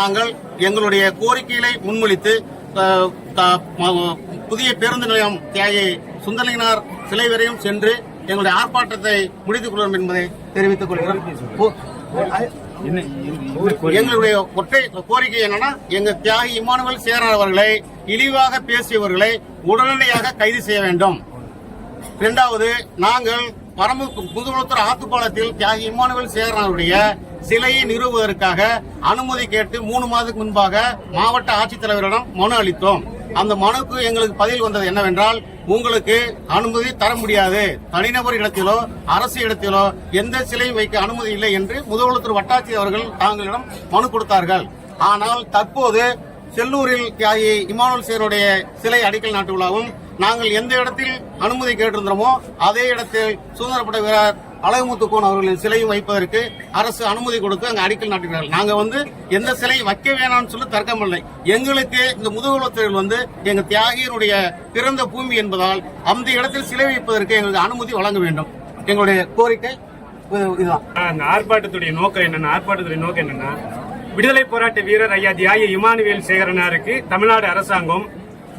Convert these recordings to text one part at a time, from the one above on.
நாங்கள் எங்களுடைய கோரிக்கைகளை முன்மொழித்து புதிய பேருந்து நிலையம் தியாகி சுந்தரலிங்கனார் சிலை வரையும் சென்று எங்களுடைய ஆர்ப்பாட்டத்தை முடித்துக் கொள்வோம் என்பதை தெரிவித்துக் கொள்கிறோம். எங்களுடைய ஒற்றை கோரிக்கை என்னன்னா எங்க தியாகி இமானுவல் சேரன் அவர்களை இழிவாக பேசியவர்களை உடனடியாக கைது செய்ய வேண்டும். இரண்டாவது நாங்கள் பரம்பு புதுகுளத்தூர் ஆத்துப்பாலத்தில் தியாகி இம்மானுவேல் சேகரனுடைய சிலையை நிறுவுவதற்காக அனுமதி கேட்டு மூணு மாதத்துக்கு முன்பாக மாவட்ட ஆட்சித்தலைவரிடம் மனு அளித்தோம். அந்த மனுக்கு எங்களுக்கு பதில் வந்தது என்னவென்றால் உங்களுக்கு அனுமதி தர முடியாது. தனிநபர் இடத்திலோ அரசு இடத்திலோ எந்த சிலையும் வைக்க அனுமதி இல்லை என்று முதலமைச்சர் வட்டாட்சி அவர்கள் தாங்களிடம் மனு கொடுத்தார்கள். ஆனால் தற்போது செல்லூரில் தியாகி இமானுவல் சேருடைய சிலை அடிக்கல் நாட்டு விழாவும் நாங்கள் எந்த இடத்தில் அனுமதி கேட்டிருந்தோமோ அதே இடத்தில் சுதந்திரப்பட வீரர் அழகுமுத்துக்கோன் அவர்களின் சிலையும் வைப்பதற்கு அரசு அனுமதி கொடுத்து அங்கே அடிக்கல் நாட்டுகிறார்கள். நாங்கள் வந்து எந்த சிலையும் வைக்க வேணாம்னு சொல்லி தர்க்கம் இல்லை. எங்களுக்கு இந்த முதுகுலத்தில் வந்து எங்கள் தியாகியினுடைய பிறந்த பூமி என்பதால் அந்த இடத்தில் சிலை வைப்பதற்கு எங்களுக்கு அனுமதி வழங்க வேண்டும். எங்களுடைய கோரிக்கை இதுதான். ஆர்ப்பாட்டத்துடைய நோக்கம் என்னன்னா ஆர்ப்பாட்டத்துடைய நோக்கம் என்னன்னா விடுதலை போராட்ட வீரர் ஐயா தியாகி இமானுவேல் சேகரனாருக்கு தமிழ்நாடு அரசாங்கம்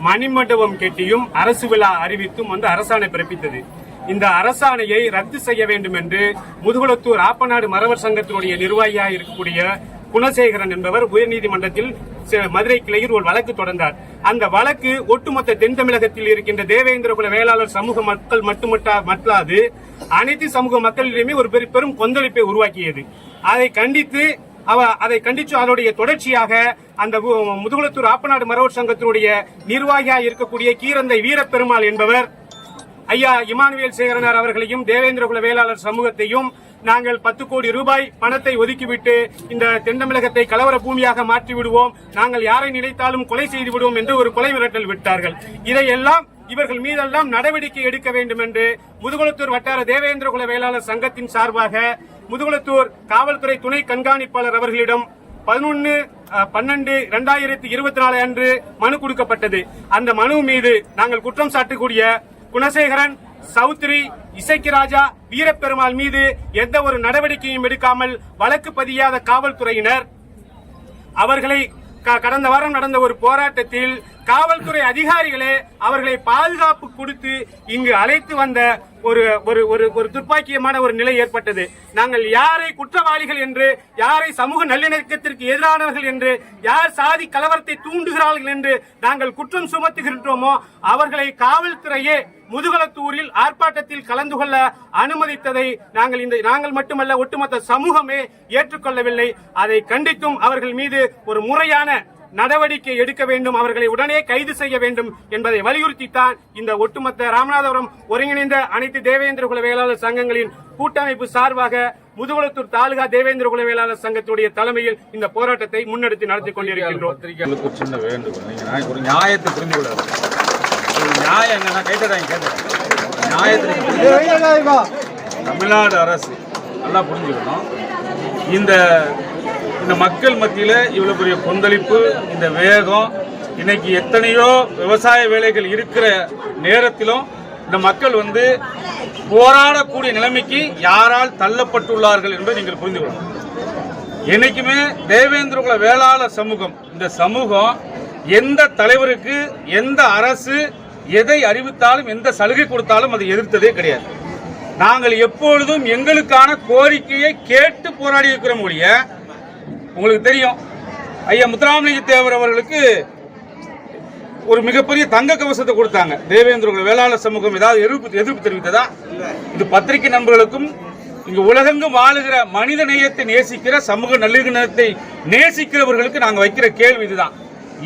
மணிமண்டபம் கெட்டியும் அரசு விழா அறிவித்தும் வந்து அரசாணை பிறப்பித்தது. இந்த அரசாணையை ரத்து செய்ய வேண்டும் என்று முதுகுளத்தூர் ஆப்பநாடு மறவர் சங்கத்தினுடைய நிர்வாகியாக இருக்கக்கூடிய குணசேகரன் என்பவர் உயர்நீதிமன்றத்தில் ச- மதுரை கிளையில் ஒரு வழக்கு தொடர்ந்தார். அந்த வழக்கு ஒட்டுமொத்த தென் தமிழகத்தில் இருக்கின்ற தேவேந்திரகுல வேளாளர் சமூக மக்கள் மட்டுமட்டா மట్లాது அனைத்து சமூக மக்களிடையுமே ஒரு பெரு- பெரும் கொந்தளிப்பை உருவாக்கியது. அதை கண்டித்து அவ அதை கண்டிச்சு அதனுடைய தொடர்ச்சியாக அந்த மு- முதுகுளத்தூர் ஆப்பநாடு மரவர் சங்கத்தினுடைய நிர்வாகியாக இருக்கக்கூடிய கீரந்தை வீரப்பெருமாள் என்பவர் ஐயா இமானுவேல் சேகரனார் அவர்களையும் தேவேந்திரகுல வேளாளர் சமூகத்தையும் நாங்கள் பத்து கோடி ரூபாய் பணத்தை ஒதுக்கிவிட்டு இந்த தென்னமிழகத்தை கலவர பூமியாக மாற்றி விடுவோம் நாங்கள் யாரை நினைத்தாலும் கொலை செய்து விடுவோம் என்று ஒரு கொலை மிரட்டல் விட்டார்கள். இதையெல்லாம் இவர்கள் மீதெல்லாம் நடவடிக்கை எடுக்க வேண்டும் என்று முதுகுளத்தூர் வட்டார தேவேந்திரகுல வேளாளர் சங்கத்தின் சார்பாக முதுகுளத்தூர் காவல்துறை துணை கண்காணிப்பாளர் அவர்களிடம் பதினொன்னு பன்னெண்டு இரண்டாயிரத்தி இருபத்தி நாலு அன்று மனு கொடுக்கப்பட்டது. அந்த மனு மீது நாங்கள் குற்றம் சாட்டக்கூடிய குணசேகரன் சௌத்ரி இசைக்கு ராஜா வீரப்பெருமாள் மீது எந்த ஒரு நடவடிக்கையும் எடுக்காமல் வழக்கு பதியாத காவல்துறையினர். அவர்களை க- கடந்த வாரம் நடந்த ஒரு போராட்டத்தில் காவல்துறை அதிகாரிகளே அவர்களை பாதுகாப்பு கொடுத்து இங்கு அழைத்து வந்த ஒரு ஒரு ஒரு ஒரு துப்பாக்கியமான ஒரு நிலை ஏற்பட்டது. நாங்கள் யாரை குற்றவாளிகள் என்று யாரை சமூக நல்லிணக்கத்திற்கு எதிரானவர்கள் என்று யார் சாதி கலவரத்தை தூண்டுகிறார்கள் என்று நாங்கள் குற்றம் சுமத்துகின்றோமோ அவர்களை காவல்துறையே முதுகலத்தூரில் ஆர்ப்பாட்டத்தில் கலந்து கொள்ள அனுமதித்ததை நாங்கள் இந்த நாங்கள் மட்டுமல்ல ஒட்டுமொத்த சமூகமே ஏற்றுக்கொள்ளவில்லை. அதை கண்டித்தும் அவர்கள் மீது ஒரு முறையான நடவடிக்கை எடுக்க வேண்டும் அவர்களை உடனே கைது செய்ய வேண்டும் என்பதை வலியுறுத்தித்தான் இந்த ஒட்டுமொத்த ராமநாதபுரம் ஒருங்கிணைந்த அனைத்து தேவேந்திர குல வேளாளர் சங்கங்களின் கூட்டமைப்பு சார்பாக முதுகுளத்தூர் தாலுகா தேவேந்திர குல வேளாளர் சங்கத்துடைய தலைமையில் இந்த போராட்டத்தை முன்னெடுத்து நடத்தி கொண்டிருக்கின்றோம். சின்ன வேண்டுகோள். ஒரு புரிந்து கொள்ள நியாயம் நியாயத்தை தமிழ்நாடு அரசு நல்லா புரிஞ்சுக்கணும். இந்த இந்த மக்கள் மத்தியில் இவ்வளோ பெரிய கொந்தளிப்பு இந்த வேகம் இன்னைக்கு எத்தனையோ விவசாய வேலைகள் இருக்கிற நேரத்திலும் இந்த மக்கள் வந்து போராடக்கூடிய நிலைமைக்கு யாரால் தள்ளப்பட்டுள்ளார்கள் என்பதை நீங்கள் புரிந்து கொள்ளணும். என்னைக்குமே தேவேந்திரகுல வேளாளர் சமூகம் இந்த சமூகம் எந்த தலைவருக்கு எந்த அரசு எதை அறிவித்தாலும் எந்த சலுகை கொடுத்தாலும் அதை எதிர்த்ததே கிடையாது. நாங்கள் எப்பொழுதும் எங்களுக்கான கோரிக்கையை கேட்டு போராடி இருக்கிறோம் ஒழிய உங்களுக்கு தெரியும். ஐயா முத்துராமலிங்க தேவர் அவர்களுக்கு ஒரு மிகப்பெரிய தங்க கவசத்தை கொடுத்தாங்க. தேவேந்திர வேளாளர் சமூகம் ஏதாவது எதிர்ப்பு எதிர்ப்பு தெரிவித்ததா? இது பத்திரிகை நண்பர்களுக்கும் இங்கு உலகெங்கும் வாழுகிற மனித நேயத்தை நேசிக்கிற சமூக நல்லிணக்கத்தை நேசிக்கிறவர்களுக்கு நாங்கள் வைக்கிற கேள்வி இதுதான்.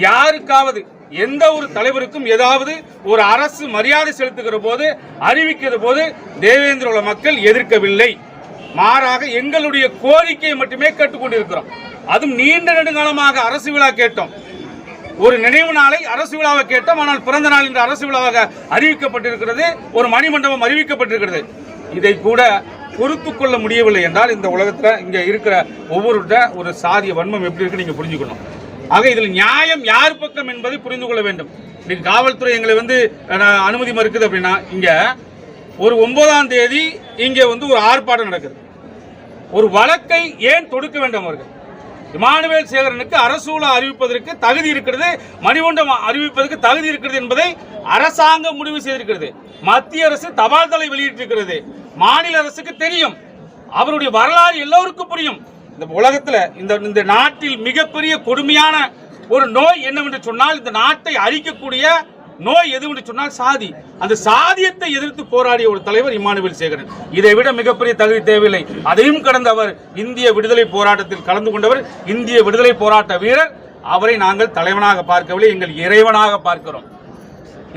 யாருக்காவது எந்த ஒரு தலைவருக்கும் ஏதாவது ஒரு அரசு மரியாதை செலுத்துகிற போது அறிவிக்கிற போது தேவேந்திர மக்கள் எதிர்க்கவில்லை. மாறாக எங்களுடைய கோரிக்கையை மட்டுமே கேட்டுக்கொண்டிருக்கிறோம். அதுவும் நீண்ட நெடுங்காலமாக அரசு விழா கேட்டோம். ஒரு நினைவு நாளை அரசு விழாவை கேட்டோம். ஆனால் பிறந்த நாள் என்று அரசு விழாவாக அறிவிக்கப்பட்டிருக்கிறது. ஒரு மணிமண்டபம் அறிவிக்கப்பட்டிருக்கிறது. இதை கூட பொறுத்து கொள்ள முடியவில்லை என்றால் இந்த உலகத்தில் இங்கே இருக்கிற ஒவ்வொருட்ட ஒரு சாதிய வன்மம் எப்படி இருக்கு நீங்கள் புரிஞ்சுக்கணும். ஆக இதில் நியாயம் யார் பக்கம் என்பதை புரிந்து கொள்ள வேண்டும். இன்னைக்கு காவல்துறை எங்களை வந்து அனுமதி மறுக்குது அப்படின்னா இங்கே ஒரு ஒன்பதாம் தேதி இங்கே வந்து ஒரு ஆர்ப்பாட்டம் நடக்குது. ஒரு வழக்கை ஏன் தொடுக்க வேண்டும் அவர்கள்? இமானுவேல் சேகரனுக்கு அரசூலா அறிவிப்பதற்கு தகுதி இருக்கிறது மணிமண்டபம் அறிவிப்பதற்கு தகுதி இருக்கிறது என்பதை அரசாங்கம் முடிவு செய்திருக்கிறது. மத்திய அரசு தபால் தலை வெளியிட்டிருக்கிறது. மாநில அரசுக்கு தெரியும். அவருடைய வரலாறு எல்லோருக்கும் புரியும். இந்த உலகத்தில் இந்த இந்த நாட்டில் மிகப்பெரிய கொடுமையான ஒரு நோய் என்னவென்று சொன்னால் இந்த நாட்டை அழிக்கக்கூடிய நோய் எதுவென்று சொன்னால் சாதி. அந்த சாதியத்தை எதிர்த்து போராடிய ஒரு தலைவர் இமானுவேல் சேகரன். இதை விட மிகப்பெரிய தகுதி தேவையில்லை. அதையும் கடந்த அவர் இந்திய விடுதலை போராட்டத்தில் கலந்து கொண்டவர் இந்திய விடுதலை போராட்ட வீரர். அவரை நாங்கள் தலைவனாக பார்க்கவில்லை எங்கள் இறைவனாக பார்க்கிறோம்.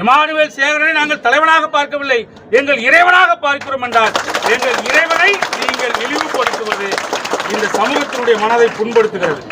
இமானுவேல் சேகரனை நாங்கள் தலைவனாக பார்க்கவில்லை. எங்கள் இறைவனாக பார்க்கிறோம் என்றால் எங்கள் இறைவனை நீங்கள் இழிவுபடுத்துவது இந்த சமூகத்தினுடைய மனதை புண்படுத்துகிறது.